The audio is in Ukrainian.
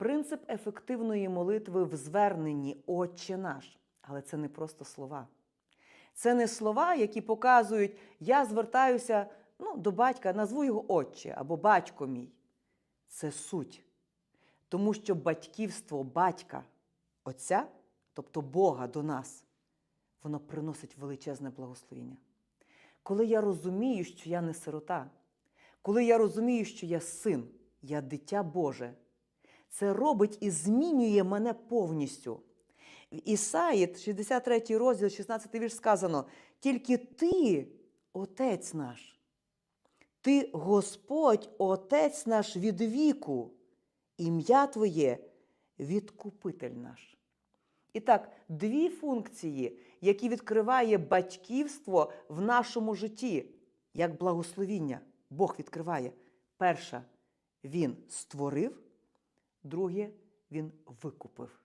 Принцип ефективної молитви в зверненні Отче наш. Але це не просто слова. Це не слова, які показують, я звертаюся ну, до батька, назву його Отче або батько мій. Це суть. Тому що батьківство батька, Отця, тобто Бога до нас, воно приносить величезне благословіння. Коли я розумію, що я не сирота, коли я розумію, що я син, я дитя Боже, це робить і змінює мене повністю. В Ісаї, 63 розділ, 16 вірш сказано: тільки ти, Отець наш, ти Господь, Отець наш від віку, ім'я Твоє відкупитель наш. І так, дві функції, які відкриває батьківство в нашому житті, як благословіння, Бог відкриває. Перша, Він створив, друге, Він викупив.